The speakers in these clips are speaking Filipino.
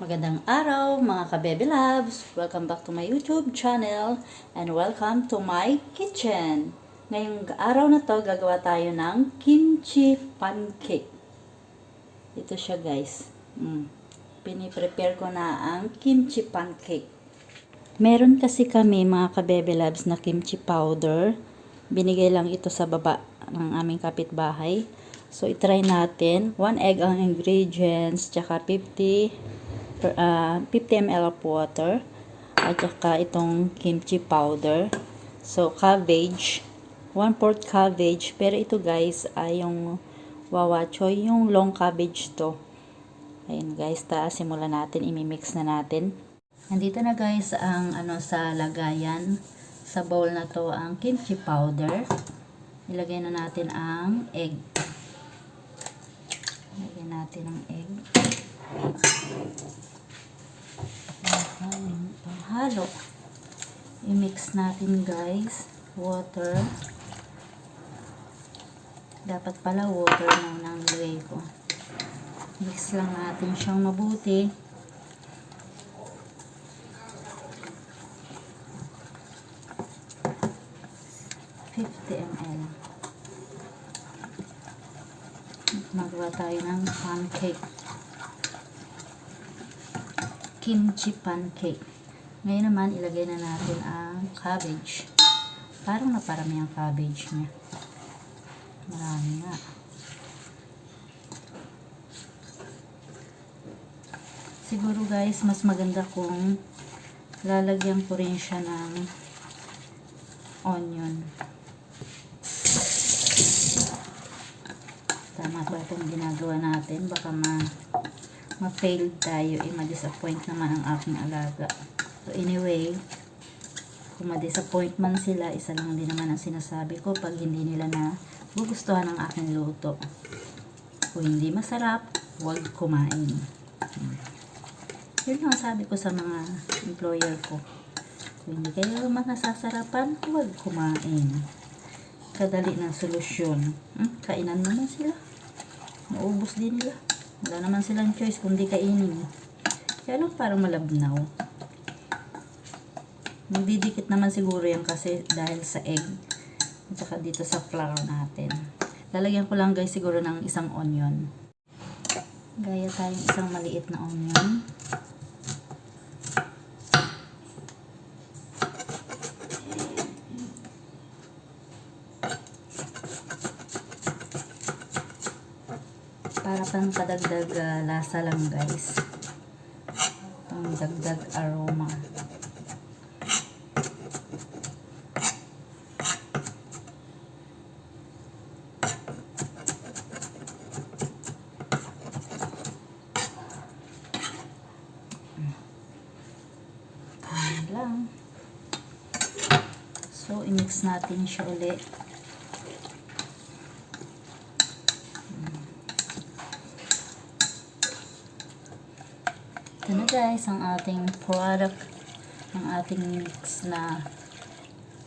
Magandang araw mga kabebe loves! Welcome back to my YouTube channel and welcome to my kitchen. Ngayong araw na to, gagawa tayo ng kimchi pancake. Ito siya guys. Mm. Piniprepare ko na ang kimchi pancake. Meron kasi kami mga kabebe loves na kimchi powder. Binigay lang ito sa baba ng aming kapitbahay. So, itry natin. 1 egg ang ingredients, tsaka 50 ah, 50 ml of water at saka itong kimchi powder. So cabbage 1 4 cabbage. Pero ito guys ay yung wawachoy yung long cabbage to. Ayun guys ta simulan natin imimix na natin. Nandito na guys ang ano sa lagayan. Sa bowl na to ang kimchi powder. Ilagay na natin ang egg. Ilagay natin ang egg Panghalo. I-mix natin guys. Water. Dapat pala water na nang nilagay ko. Mix lang natin siyang mabuti. Fifty ml. Magawa tayo ng pancake kimchi pancake. Ngayon naman, ilagay na natin ang cabbage. Parang naparami ang cabbage niya. Marami nga. Siguro guys, mas maganda kung lalagyan ko rin siya ng onion. Tama ba itong ginagawa natin? Baka ma ma-fail tayo, eh, ma-disappoint naman ang aking alaga. So, anyway, kung ma-disappoint man sila, isa lang din naman ang sinasabi ko pag hindi nila na gugustuhan ang aking luto. Kung hindi masarap, huwag kumain. Yun lang ang sabi ko sa mga employer ko. Kung hindi kayo makasasarapan, huwag kumain. Kadali ng solusyon. Hmm? Kainan naman sila. Naubos din nila. Wala naman silang choice kundi kainin. Kaya lang parang malabnaw. Magdidikit naman siguro yan kasi dahil sa egg. At saka dito sa flour natin. Lalagyan ko lang guys siguro ng isang onion. Gaya tayong isang maliit na onion. para pang padagdag ah, lasa lang guys pang dagdag aroma Ayan lang so i-mix natin siya ulit Ito na guys, ang ating product ng ating mix na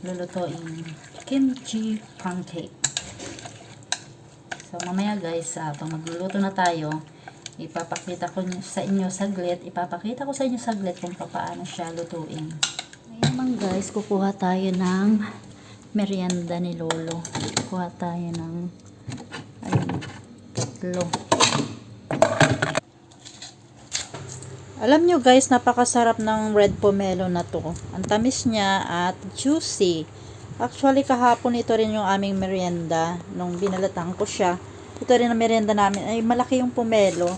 lulutuin kimchi pancake. So mamaya guys, uh, pag magluluto na tayo, ipapakita ko sa inyo saglit, ipapakita ko sa inyo saglit kung paano siya lutuin. Ngayon naman guys, kukuha tayo ng merienda ni Lolo. Kukuha tayo ng ayun, tatlo. Alam nyo guys, napakasarap ng red pomelo na to. Ang tamis niya at juicy. Actually, kahapon ito rin yung aming merienda. Nung binalatan ko siya. Ito rin ang merienda namin. Ay, malaki yung pomelo.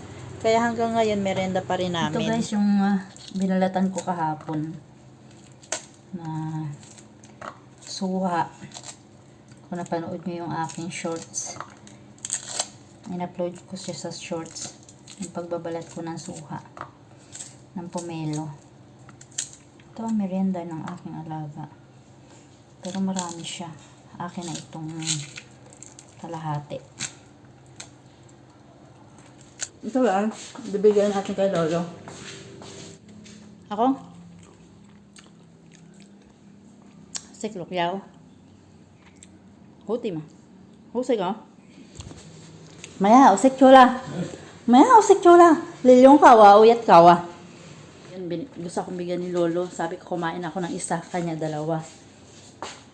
Kaya hanggang ngayon, merienda pa rin namin. Ito guys, yung uh, binalatan ko kahapon. Na suha. Kung napanood nyo yung aking shorts. In-upload ko siya sa shorts. Yung pagbabalat ko ng suha ng pomelo. Ito ang merienda ng aking alaga. Pero marami siya. Akin na itong kalahati. Ito lang. Bibigyan natin kay Lolo. Ako? Siklok yaw. Huti ma. Husay ka? Maya, usik chula. Maya, usik chula. Lilyong kawa, uyat kawa. Yun, bin- gusto akong bigyan ni Lolo. Sabi ko, kumain ako ng isa, kanya dalawa.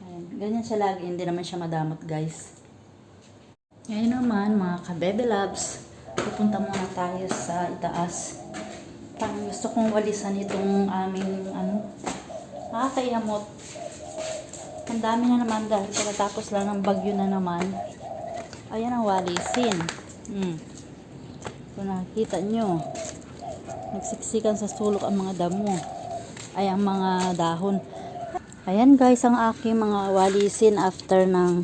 Ayan. Ganyan siya lagi, hindi naman siya madamot, guys. Ngayon naman, mga kabebe loves, pupunta muna tayo sa itaas. Parang gusto kong walisan itong aming, ano, nakakayamot. Ang dami na naman dahil pagkatapos lang ng bagyo na naman. Ayan ang walisin. Hmm. Kung nakikita nyo, nagsiksikan sa sulok ang mga damo. Ay, ang mga dahon. Ayan guys, ang aking mga walisin after ng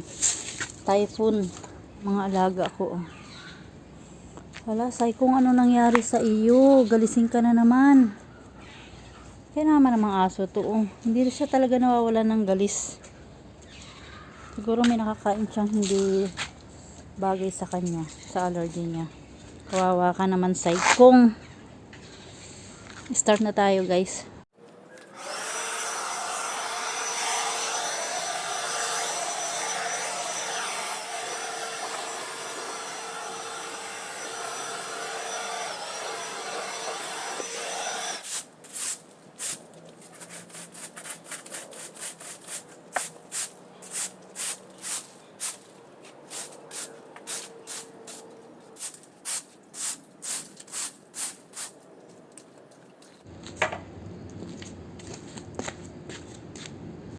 typhoon. Mga alaga ko. Wala, say kung ano nangyari sa iyo. Galising ka na naman. Kaya naman ang mga aso to. Oh. Hindi siya talaga nawawala ng galis. Siguro may nakakain siyang hindi bagay sa kanya, sa allergy niya. Kawawa ka naman, say kung. Start na tayo, guys.